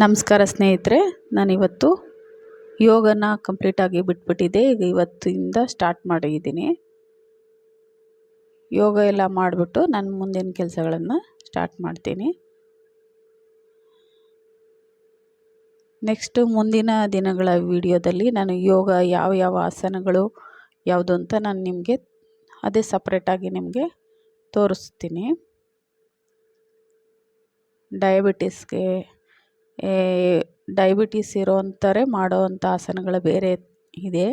ನಮಸ್ಕಾರ ಸ್ನೇಹಿತರೆ, ನಾನಿವತ್ತು ಯೋಗನ ಕಂಪ್ಲೀಟಾಗಿ ಬಿಟ್ಬಿಟ್ಟಿದ್ದೆ. ಈಗ ಇವತ್ತಿಂದ ಸ್ಟಾರ್ಟ್ ಮಾಡಿದ್ದೀನಿ. ಯೋಗ ಎಲ್ಲ ಮಾಡಿಬಿಟ್ಟು ನಾನು ಮುಂದಿನ ಕೆಲಸಗಳನ್ನು ಸ್ಟಾರ್ಟ್ ಮಾಡ್ತೀನಿ. ನೆಕ್ಸ್ಟು ಮುಂದಿನ ದಿನಗಳ ವಿಡಿಯೋದಲ್ಲಿ ನಾನು ಯೋಗ ಯಾವ ಯಾವ ಆಸನಗಳು ಯಾವುದು ಅಂತ ನಾನು ನಿಮಗೆ, ಅದೇ ಸಪ್ರೇಟಾಗಿ ನಿಮಗೆ ತೋರಿಸ್ತೀನಿ. ಡಯಾಬಿಟಿಸ್ಗೆ ಡಯಾಬಿಟೀಸ್ ಇರೋವಂಥವ್ರೆ ಮಾಡೋವಂಥ ಆಸನಗಳು ಬೇರೆ ಇದೆ.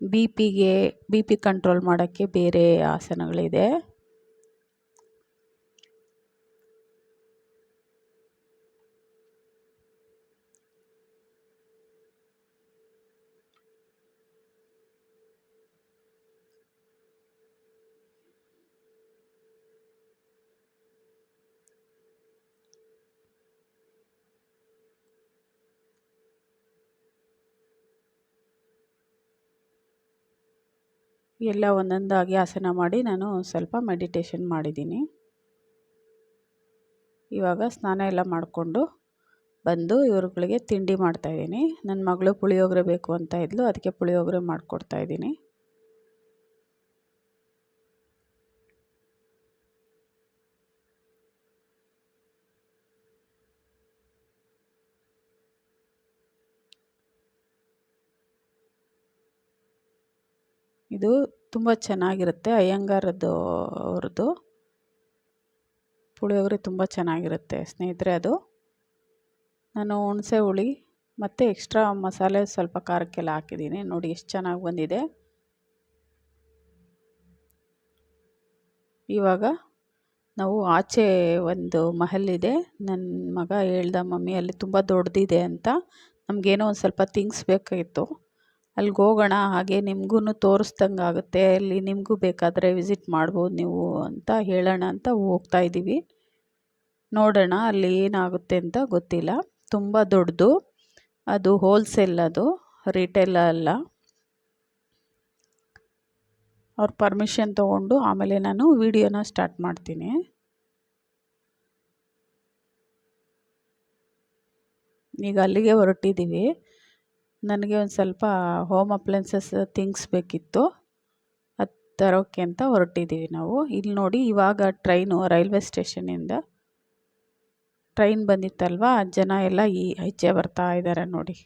ಬಿ ಪಿಗೆ ಬಿ ಪಿ ಕಂಟ್ರೋಲ್ ಮಾಡೋಕ್ಕೆ ಬೇರೆ ಆಸನಗಳಿದೆ. ಎಲ್ಲ ಒಂದೊಂದಾಗಿ ಆಸನ ಮಾಡಿ ನಾನು ಸ್ವಲ್ಪ ಮೆಡಿಟೇಷನ್ ಮಾಡಿದ್ದೀನಿ. ಇವಾಗ ಸ್ನಾನ ಎಲ್ಲ ಮಾಡಿಕೊಂಡು ಬಂದು ಇವ್ರುಗಳಿಗೆ ತಿಂಡಿ ಮಾಡ್ತಾಯಿದ್ದೀನಿ ನನ್ನ ಮಗಳು ಪುಳಿಯೋಗರೆ ಬೇಕು ಅಂತ ಇದ್ಲು, ಅದಕ್ಕೆ ಪುಳಿಯೋಗರೆ ಮಾಡಿಕೊಡ್ತಾಯಿದ್ದೀನಿ ಇದು ತುಂಬ ಚೆನ್ನಾಗಿರುತ್ತೆ. ಅಯ್ಯಂಗಾರದ್ದು ಅವ್ರದ್ದು. ಪುಳಿಯೋಗರೆ ತುಂಬ ಚೆನ್ನಾಗಿರುತ್ತೆ. ಸ್ನೇಹಿತರೆ ಅದು. ನಾನು ಹುಣಸೆ ಹುಳಿ ಮತ್ತು ಎಕ್ಸ್ಟ್ರಾ ಮಸಾಲೆ ಸ್ವಲ್ಪ ಖಾರಕ್ಕೆಲ್ಲ ಹಾಕಿದ್ದೀನಿ. ನೋಡಿ ಎಷ್ಟು ಚೆನ್ನಾಗಿ ಬಂದಿದೆ. ಇವಾಗ ನಾವು ಆಚೆ ಒಂದು ಮಹಲ್ ಇದೆ ನನ್ನ ಮಗ ಹೇಳ್ದ ಮಮ್ಮಿ ಅಲ್ಲಿ ತುಂಬ ದೊಡ್ಡದಿದೆ ಅಂತ. ನಮಗೇನೋ ಒಂದು ಸ್ವಲ್ಪ ಥಿಂಗ್ಸ್ ಬೇಕಾಗಿತ್ತು ಅಲ್ಲಿಗೆ ಹೋಗೋಣ, ಹಾಗೆ ನಿಮಗೂ ತೋರಿಸ್ದಂಗೆ ಆಗುತ್ತೆ, ಅಲ್ಲಿ ನಿಮಗೂ ಬೇಕಾದರೆ ವಿಸಿಟ್ ಮಾಡ್ಬೋದು ನೀವು ಅಂತ ಹೇಳೋಣ ಅಂತ ಹೋಗ್ತಾ ಇದ್ದೀವಿ. ನೋಡೋಣ ಅಲ್ಲಿ ಏನಾಗುತ್ತೆ ಅಂತ ಗೊತ್ತಿಲ್ಲ. ತುಂಬ ದೊಡ್ಡದು, ಅದು ಹೋಲ್ಸೇಲ್ ಅದು ರಿಟೇಲ್ ಅಲ್ಲ. ಅವ್ರ ಪರ್ಮಿಷನ್ ತೊಗೊಂಡು ಆಮೇಲೆ ನಾನು ವಿಡಿಯೋನ ಸ್ಟಾರ್ಟ್ ಮಾಡ್ತೀನಿ. ಈಗ ಅಲ್ಲಿಗೆ ಹೊರಟಿದ್ದೀವಿ. ನನಗೆ ಒಂದು ಸ್ವಲ್ಪ ಹೋಮ್ ಅಪ್ಲೈನ್ಸಸ್ ಥಿಂಗ್ಸ್ ಬೇಕಿತ್ತು ಅದು ತರೋಕ್ಕೆ ಅಂತ ಹೊರಟಿದ್ದೀವಿ ನಾವು. ಇಲ್ಲಿ ನೋಡಿ ಇವಾಗ ಟ್ರೈನು ರೈಲ್ವೆ ಸ್ಟೇಷನಿಂದ. ಟ್ರೈನ್ ಬಂದಿತ್ತಲ್ವಾ? ಜನ ಎಲ್ಲ ಈ ಈಚೆ ಬರ್ತಾ ಇದ್ದಾರೆ ನೋಡಿ.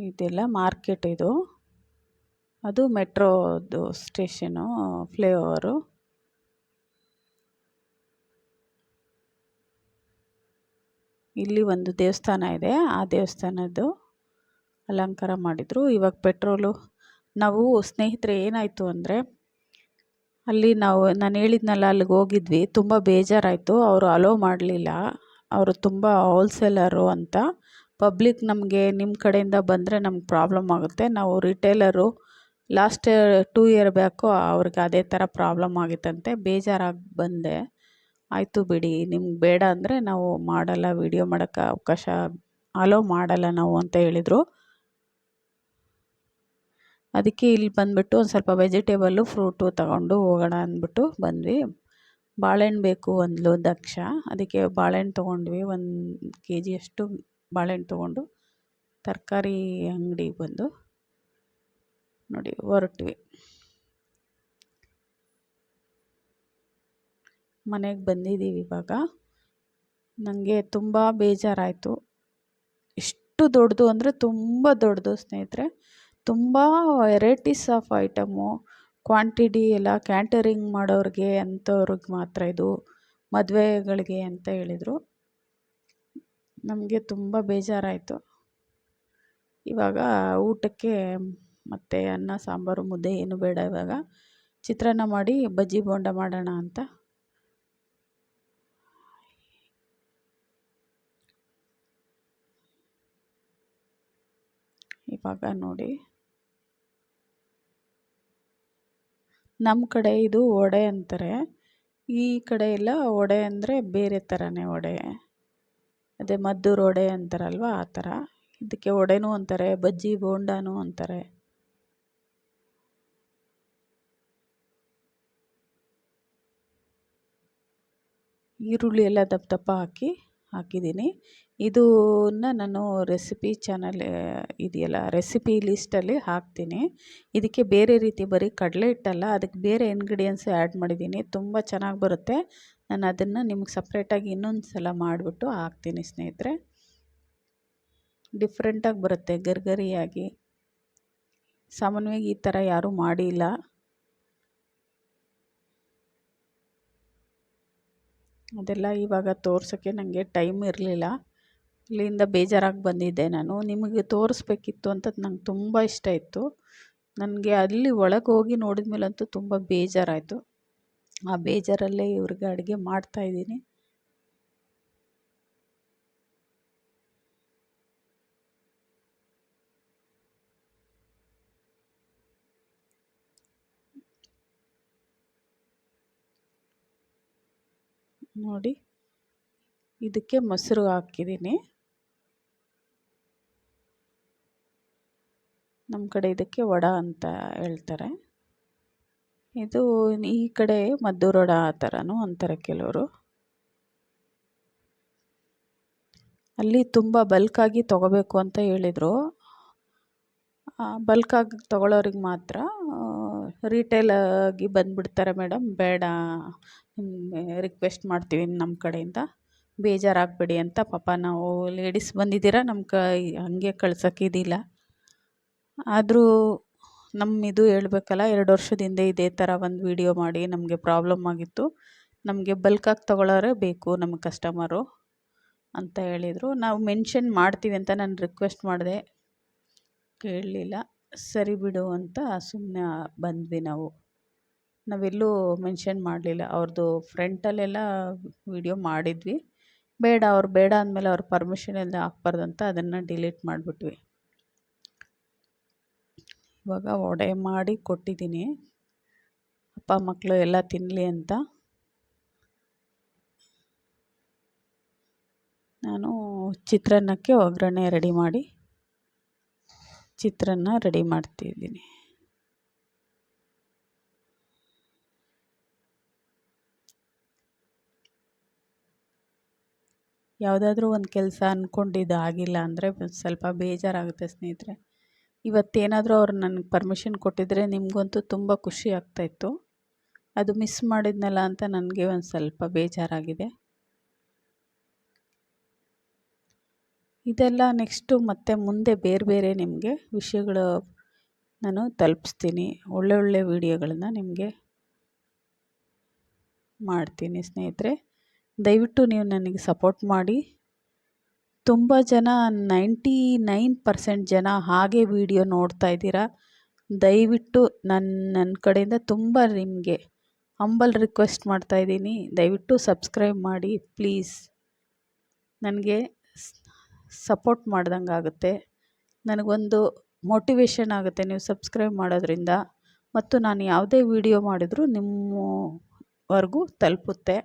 ಇದೆಲ್ಲ ಮಾರ್ಕೆಟ್ ಇದು. ಅದು ಮೆಟ್ರೋದು ಸ್ಟೇಷನು ಫ್ಲೈಓವರು ಇಲ್ಲಿ ಒಂದು ದೇವಸ್ಥಾನ ಇದೆ. ಆ ದೇವಸ್ಥಾನದ್ದು ಅಲಂಕಾರ ಮಾಡಿದರು. ಇವಾಗ ಪೆಟ್ರೋಲು, ನಾವು ಸ್ನೇಹಿತರೆ ಏನಾಯಿತು ಅಂದರೆ, ಅಲ್ಲಿ ನಾವು, ನಾನು ಹೇಳಿದ್ನಲ್ಲ, ಅಲ್ಲಿಗೆ ಹೋಗಿದ್ವಿ. ತುಂಬ ಬೇಜಾರಾಯಿತು. ಅವರು ಅಲೋ ಮಾಡಲಿಲ್ಲ. ಅವರು ತುಂಬ ಹೋಲ್ಸೇಲರು ಅಂತ. ಪಬ್ಲಿಕ್ ನಮಗೆ ನಿಮ್ಮ ಕಡೆಯಿಂದ ಬಂದರೆ ನಮ್ಗೆ ಪ್ರಾಬ್ಲಮ್ ಆಗುತ್ತೆ. ನಾವು retailer last two year back ಅವ್ರಿಗೆ ಅದೇ ಥರ ಪ್ರಾಬ್ಲಮ್ ಆಗಿತ್ತಂತೆ. ಬೇಜಾರಾಗಿ ಬಂದೆ. ಆಯಿತು ಬಿಡಿ, ನಿಮ್ಗೆ ಬೇಡ ಅಂದರೆ ನಾವು ಮಾಡಲ್ಲ ವೀಡಿಯೋ ಮಾಡೋಕ್ಕೆ ಅವಕಾಶ ಅಲೋ ಮಾಡಲ್ಲ ನಾವು ಅಂತ ಹೇಳಿದರು. ಅದಕ್ಕೆ ಇಲ್ಲಿ ಬಂದುಬಿಟ್ಟು ಒಂದು ಸ್ವಲ್ಪ ವೆಜಿಟೇಬಲ್ಲು ಫ್ರೂಟು ತಗೊಂಡು ಹೋಗೋಣ ಅಂದ್ಬಿಟ್ಟು ಬಂದ್ವಿ. ಬಾಳೆಹಣ್ಣು ಬೇಕು ಅಂದ್ಲು ದಕ್ಷ. ಅದಕ್ಕೆ ಬಾಳೆಹಣ್ಣು ತೊಗೊಂಡ್ವಿ. ಒಂದು ಕೆ ಜಿಯಷ್ಟು ಬಾಳೆಹಣ್ಣು ತೊಗೊಂಡು ತರಕಾರಿ ಅಂಗಡಿಗೆ ಬಂದು ನೋಡಿ ಹೊರಟ್ವಿ. ಮನೆಗೆ ಬಂದಿದ್ದೀವಿ ಇವಾಗ. ನನಗೆ ತುಂಬ ಬೇಜಾರಾಯಿತು. ಎಷ್ಟು ದೊಡ್ಡದು ಅಂದರೆ ತುಂಬ ದೊಡ್ಡದು ಸ್ನೇಹಿತರೆ. ತುಂಬ ವೆರೈಟೀಸ್ ಆಫ್ ಐಟಮು ಕ್ವಾಂಟಿಟಿ ಎಲ್ಲ ಕ್ಯಾಂಟರಿಂಗ್ ಮಾಡೋರಿಗೆ ಅಂಥವ್ರಿಗೆ ಮಾತ್ರ ಇದು. ಮದುವೆಗಳಿಗೆ ಅಂತ ಹೇಳಿದರು. ನಮಗೆ ತುಂಬ ಬೇಜಾರಾಯಿತು. ಇವಾಗ ಊಟಕ್ಕೆ ಮತ್ತೆ ಅನ್ನ, ಸಾಂಬಾರು, ಮುದ್ದೆ ಏನು ಬೇಡ ಇವಾಗ. ಚಿತ್ರಾನ್ನ ಮಾಡಿ ಬಜ್ಜಿ ಬೋಂಡ ಮಾಡೋಣ ಅಂತ. ಇವಾಗ ನೋಡಿ. ನಮ್ಮ ಕಡೆ ಇದು ವಡೆ ಅಂತಾರೆ. ಈ ಕಡೆ ಎಲ್ಲ ವಡೆ ಅಂದರೆ ಬೇರೆ ಥರನೇ ವಡೆ. ಅದೇ ಮದ್ದೂರು ವಡೆ ಅಂತಾರಲ್ವ ಆ ಥರ. ಇದಕ್ಕೆ ವಡೆನೂ ಅಂತಾರೆ, ಬಜ್ಜಿ ಬೋಂಡಾನೂ ಅಂತಾರೆ. ಈರುಳ್ಳಿ ಎಲ್ಲ ದಪ್ಪ ದಪ್ಪ ಹಾಕಿ ಹಾಕಿದ್ದೀನಿ. ಇದನ್ನ ನಾನು ರೆಸಿಪಿ ಚಾನಲ್ ಇದೆಯಲ್ಲ ರೆಸಿಪಿ ಲಿಸ್ಟಲ್ಲಿ ಹಾಕ್ತೀನಿ. ಇದಕ್ಕೆ ಬೇರೆ ರೀತಿ ಬರೀ ಕಡಲೆ ಹಿಟ್ಟಲ್ಲ, ಅದಕ್ಕೆ ಬೇರೆ ಇಂಗ್ರೀಡಿಯೆಂಟ್ಸ್ ಆ್ಯಡ್ ಮಾಡಿದ್ದೀನಿ. ತುಂಬ ಚೆನ್ನಾಗಿ ಬರುತ್ತೆ. ನಾನು ಅದನ್ನು ನಿಮ್ಗೆ ಸಪ್ರೇಟಾಗಿ ಇನ್ನೊಂದು ಸಲ ಮಾಡಿಬಿಟ್ಟು ಹಾಕ್ತೀನಿ ಸ್ನೇಹಿತರೆ. ಡಿಫ್ರೆಂಟಾಗಿ ಬರುತ್ತೆ, ಗರ್ಗರಿಯಾಗಿ. ಸಾಮಾನ್ಯವಾಗಿ ಈ ಥರ ಯಾರೂ ಮಾಡಿಲ್ಲ. ಅದೆಲ್ಲ ಇವಾಗ ತೋರ್ಸೋಕ್ಕೆ ನನಗೆ ಟೈಮ್ ಇರಲಿಲ್ಲ. ಇಲ್ಲಿಂದ ಬೇಜಾರಾಗಿ ಬಂದಿದ್ದೆ ನಾನು. ನಿಮಗೆ ತೋರಿಸ್ಬೇಕಿತ್ತು ಅಂತ ನಂಗೆ ತುಂಬ ಇಷ್ಟ ಇತ್ತು. ನನಗೆ ಅಲ್ಲಿ ಒಳಗೆ ಹೋಗಿ ನೋಡಿದ ಮೇಲಂತೂ ತುಂಬ ಬೇಜಾರಾಯಿತು. ಆ ಬೇಜಾರಲ್ಲೇ ಇವ್ರಿಗೆ ಅಡುಗೆ ಮಾಡ್ತಾಯಿದ್ದೀನಿ ನೋಡಿ. ಇದಕ್ಕೆ ಮೊಸರು ಹಾಕಿದ್ದೀನಿ. ನಮ್ಮ ಕಡೆ ಇದಕ್ಕೆ ವಡ ಅಂತ ಹೇಳ್ತಾರೆ. ಇದು ಈ ಕಡೆ ಮದ್ದೂರು ವಡ ಆ ಥರನೂ ಅಂತಾರೆ ಕೆಲವರು. ಅಲ್ಲಿ ತುಂಬ ಬಲ್ಕಾಗಿ ತೊಗೋಬೇಕು ಅಂತ ಹೇಳಿದರು. ಬಲ್ಕಾಗಿ ತೊಗೊಳೋರಿಗೆ ಮಾತ್ರ ರಿಟೇಲಾಗಿ ಬಂದ್ಬಿಡ್ತಾರೆ ಮೇಡಮ್ ಬೇಡ ರಿಕ್ವೆಸ್ಟ್ ಮಾಡ್ತೀವಿ ನಮ್ಮ ಕಡೆಯಿಂದ. ಬೇಜಾರಾಗಬೇಡಿ ಅಂತ ಪಾಪ ನಾವು ಲೇಡೀಸ್ ಬಂದಿದ್ದೀರಾ ನಮ್ಮ ಕ, ಹಾಗೆ ಕಳ್ಸೋಕ್ಕಿದಿಲ್ಲ ಆದರೂ ನಮ್ಮ ಇದು ಹೇಳ್ಬೇಕಲ್ಲ, ಎರಡು ವರ್ಷದಿಂದ ಇದೇ ಥರ ಒಂದು ವಿಡಿಯೋ ಮಾಡಿ ನಮಗೆ ಪ್ರಾಬ್ಲಮ್ ಆಗಿತ್ತು. ನಮಗೆ ಬಲ್ಕಾಗಿ ತೊಗೊಳೋರೇ ಬೇಕು ನಮ್ಮ ಕಸ್ಟಮರು ಅಂತ ಹೇಳಿದರು. ನಾವು ಮೆನ್ಷನ್ ಮಾಡ್ತೀವಿ ಅಂತ ನಾನು ರಿಕ್ವೆಸ್ಟ್ ಮಾಡಿದೆ. ಕೇಳಲಿಲ್ಲ. ಸರಿ ಬಿಡು ಅಂತ ಸುಮ್ಮನೆ ಬಂದ್ವಿ ನಾವು. ನಾವೆಲ್ಲೂ ಮೆನ್ಷನ್ ಮಾಡಲಿಲ್ಲ. ಅವ್ರದ್ದು ಫ್ರಂಟಲ್ಲೆಲ್ಲ ವಿಡಿಯೋ ಮಾಡಿದ್ವಿ. ಬೇಡ, ಅವ್ರು ಬೇಡ ಅಂದಮೇಲೆ ಅವ್ರ ಪರ್ಮಿಷನ್ ಎಲ್ಲ ಹಾಕ್ಬಾರ್ದು ಅಂತ ಅದನ್ನು ಡಿಲೀಟ್ ಮಾಡಿಬಿಟ್ವಿ. ಇವಾಗ ಒಡೆ ಮಾಡಿ ಕೊಟ್ಟಿದ್ದೀನಿ. ಅಪ್ಪ ಮಕ್ಕಳು ಎಲ್ಲ ತಿನ್ನಲಿ ಅಂತ. ನಾನು ಚಿತ್ರಾನ್ನಕ್ಕೆ ಒಗ್ಗರಣೆ ರೆಡಿ ಮಾಡಿ ಚಿತ್ರಾನ್ನ ರೆಡಿ ಮಾಡ್ತಿದ್ದೀನಿ. ಯಾವುದಾದ್ರೂ ಒಂದು ಕೆಲಸ ಅಂದ್ಕೊಂಡಿದ್ದು ಆಗಿಲ್ಲ ಅಂದರೆ ಸ್ವಲ್ಪ ಬೇಜಾರಾಗುತ್ತೆ ಸ್ನೇಹಿತರೆ. ಇವತ್ತೇನಾದರೂ ಅವ್ರು ನನಗೆ ಪರ್ಮಿಷನ್ ಕೊಟ್ಟಿದ್ದರೆ ನಿಮಗಂತೂ ತುಂಬ ಖುಷಿ ಆಗ್ತಾಯಿತ್ತು ಅದು ಮಿಸ್ ಮಾಡಿದ್ನಲ್ಲ ಅಂತ ನನಗೆ ಒಂದು ಸ್ವಲ್ಪ ಬೇಜಾರಾಗಿದೆ. ಇದೆಲ್ಲ ನೆಕ್ಸ್ಟು ಮತ್ತೆ ಮುಂದೆ ಬೇರೆ ಬೇರೆ ನಿಮಗೆ ವಿಷಯಗಳು ನಾನು ತಲುಪಿಸ್ತೀನಿ. ಒಳ್ಳೊಳ್ಳೆ ಒಳ್ಳೆ ವೀಡಿಯೋಗಳನ್ನ ನಿಮಗೆ ಮಾಡ್ತೀನಿ ಸ್ನೇಹಿತರೆ. ದಯವಿಟ್ಟು ನೀವು ನನಗೆ ಸಪೋರ್ಟ್ ಮಾಡಿ. ತುಂಬ ಜನ, ನೈಂಟಿ ನೈನ್ ಪರ್ಸೆಂಟ್ ಜನ ಹಾಗೆ ವೀಡಿಯೋ ನೋಡ್ತಾ ಇದ್ದೀರಾ. ದಯವಿಟ್ಟು ನನ್ನ ನನ್ನ ಕಡೆಯಿಂದ ತುಂಬ ನಿಮಗೆ ಹಂಬಲ್ ರಿಕ್ವೆಸ್ಟ್ ಮಾಡ್ತಾಯಿದ್ದೀನಿ ದಯವಿಟ್ಟು ಸಬ್ಸ್ಕ್ರೈಬ್ ಮಾಡಿ ಪ್ಲೀಸ್. ನನಗೆ ಸಪೋರ್ಟ್ ಮಾಡ್ದಂಗೆ ಆಗುತ್ತೆ. ನನಗೊಂದು ಮೋಟಿವೇಶನ್ ಆಗುತ್ತೆ ನೀವು ಸಬ್ಸ್ಕ್ರೈಬ್ ಮಾಡೋದ್ರಿಂದ. ಮತ್ತು ನಾನು ಯಾವುದೇ ವೀಡಿಯೋ ಮಾಡಿದರೂ ನಿಮ್ಮವರೆಗೂ ತಲುಪುತ್ತೆ.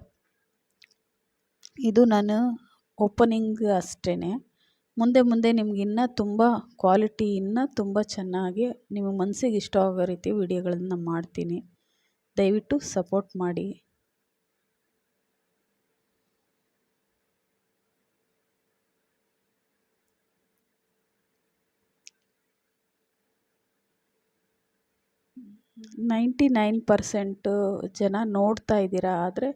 ಇದು ನಾನು ಓಪನಿಂಗ್ ಅಷ್ಟೇ ಮುಂದೆ ಮುಂದೆ ನಿಮ್ಗೆ ಇನ್ನೂ ತುಂಬ ಕ್ವಾಲಿಟಿ ಇನ್ನೂ ತುಂಬ ಚೆನ್ನಾಗಿ ನಿಮ್ಮ ಮನಸ್ಸಿಗೆ ಇಷ್ಟ ಆಗೋ ರೀತಿ ವಿಡಿಯೋಗಳನ್ನು ಮಾಡ್ತೀನಿ. ದಯವಿಟ್ಟು ಸಪೋರ್ಟ್ ಮಾಡಿ. ನೈಂಟಿ ನೈನ್ ಪರ್ಸೆಂಟು ಜನ ನೋಡ್ತಾ ಇದ್ದೀರಾ, ಆದರೆ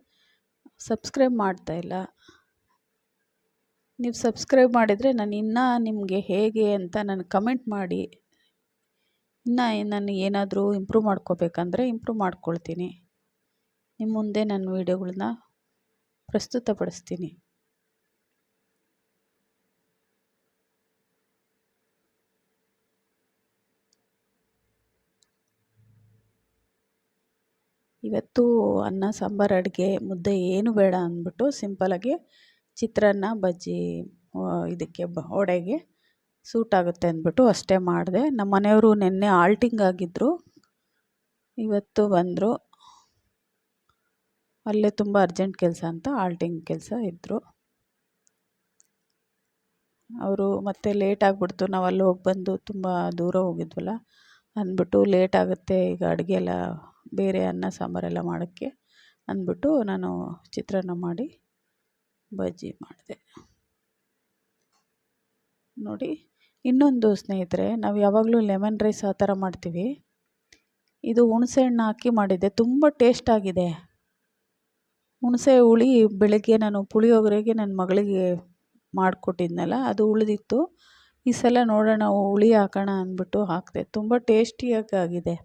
ಸಬ್ಸ್ಕ್ರೈಬ್ ಮಾಡ್ತಾ ಇಲ್ಲ. ನೀವು ಸಬ್ಸ್ಕ್ರೈಬ್ ಮಾಡಿದರೆ ನಾನು ಇನ್ನೂ ನಿಮಗೆ ಹೇಗೆ ಅಂತ ನನಗೆ ಕಮೆಂಟ್ ಮಾಡಿ. ಇನ್ನೂ ನಾನು ಏನಾದರೂ ಇಂಪ್ರೂವ್ ಮಾಡ್ಕೋಬೇಕಂದ್ರೆ ಇಂಪ್ರೂವ್ ಮಾಡ್ಕೊಳ್ತೀನಿ. ನಿಮ್ಮ ಮುಂದೆ ನನ್ನ ವೀಡಿಯೋಗಳನ್ನ ಪ್ರಸ್ತುತಪಡಿಸ್ತೀನಿ. ಇವತ್ತು ಅನ್ನ, ಸಾಂಬಾರು, ಅಡುಗೆ, ಮುದ್ದೆ ಏನು ಬೇಡ ಅಂದ್ಬಿಟ್ಟು ಸಿಂಪಲಾಗಿ ಚಿತ್ರಾನ್ನ, ಬಜ್ಜಿ ಇದಕ್ಕೆ ಬ, ವಡೆಗೆ ಸೂಟ್ ಆಗುತ್ತೆ ಅಂದ್ಬಿಟ್ಟು ಅಷ್ಟೇ ಮಾಡಿದೆ. ನಮ್ಮ ಮನೆಯವರು ನಿನ್ನೆ ಆಲ್ಟಿಂಗ್ ಆಗಿದ್ದರು ಇವತ್ತು ಬಂದರು. ಅಲ್ಲೇ ತುಂಬ ಅರ್ಜೆಂಟ್ ಕೆಲಸ ಅಂತ ಆಲ್ಟಿಂಗ್ ಕೆಲಸ ಇದ್ದರು ಅವರು ಮತ್ತೆ ಲೇಟ್ ಆಗಿಬಿಡ್ತು. ನಾವು ಅಲ್ಲಿ ಹೋಗಿ ಬಂದು ತುಂಬ ದೂರ ಹೋಗಿದ್ವಲ್ಲ. ಅಂದ್ಬಿಟ್ಟು ಲೇಟ್ ಆಗುತ್ತೆ. ಈಗ ಅಡುಗೆ ಎಲ್ಲ ಬೇರೆ ಅನ್ನ ಸಾಂಬಾರೆಲ್ಲ ಮಾಡೋಕ್ಕೆ ಅಂದ್ಬಿಟ್ಟು ನಾನು ಚಿತ್ರಾನ್ನ ಮಾಡಿ ಬಜ್ಜಿ ಮಾಡಿದೆ. ನೋಡಿ, ಇನ್ನೊಂದು ಸ್ನೇಹಿತರೆ, ನಾವು ಯಾವಾಗಲೂ ಲೆಮನ್ ರೈಸ್ ಆ ಥರ ಮಾಡ್ತೀವಿ. ಇದು ಹುಣಸೆ ಹಣ್ಣು ಹಾಕಿ ಮಾಡಿದ್ದೆ, ತುಂಬ ಟೇಸ್ಟಾಗಿದೆ ಹುಣಸೆ ಹುಳಿ ಬೆಳಗ್ಗೆ ನಾನು ಪುಳಿಯೋಗರೆಗೆ ನನ್ನ ಮಗಳಿಗೆ ಮಾಡಿಕೊಟ್ಟಿದ್ನಲ್ಲ, ಅದು ಉಳಿದಿತ್ತು. ಈ ಸಲ ನೋಡೋಣ, ಹುಳಿ ಹಾಕೋಣ ಅಂದ್ಬಿಟ್ಟು ಹಾಕಿದೆ, ತುಂಬ ಟೇಸ್ಟಿಯಾಗಿ ಆಗಿದೆ.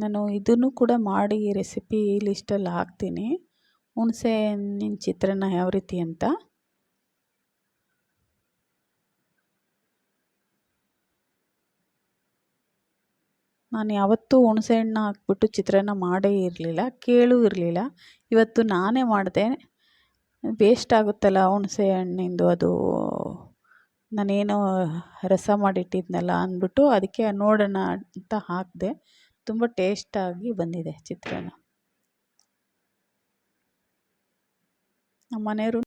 ನಾನು ಇದನ್ನು ಕೂಡ ಮಾಡಿ ರೆಸಿಪಿ ಲಿಸ್ಟಲ್ಲಿ ಹಾಕ್ತೀನಿ. ಹುಣಸೆ ಹಣ್ಣಿನ ಚಿತ್ರಾನ್ನ ಯಾವ ರೀತಿ ಅಂತ. ನಾನು ಯಾವತ್ತೂ ಹುಣಸೆ ಹಣ್ಣು ಹಾಕ್ಬಿಟ್ಟು ಚಿತ್ರಾನ್ನ ಮಾಡೇ ಇರಲಿಲ್ಲ, ಕೇಳೂ ಇರಲಿಲ್ಲ. ಇವತ್ತು ನಾನೇ ಮಾಡಿದೆ. ವೇಸ್ಟ್ ಆಗುತ್ತಲ್ಲ ಹುಣಸೆ ಹಣ್ಣಿಂದು ಅದು. ನಾನೇನೋ ರಸ ಮಾಡಿಟ್ಟಿದ್ನಲ್ಲ ಅಂದ್ಬಿಟ್ಟು ಅದಕ್ಕೆ ನೋಡೋಣ ಅಂತ ಹಾಕಿದೆ. ತುಂಬ ಟೇಸ್ಟಾಗಿ ಬಂದಿದೆ ಚಿತ್ರಾನ್ನ. ನಮ್ಮ ಮನೆಯವರು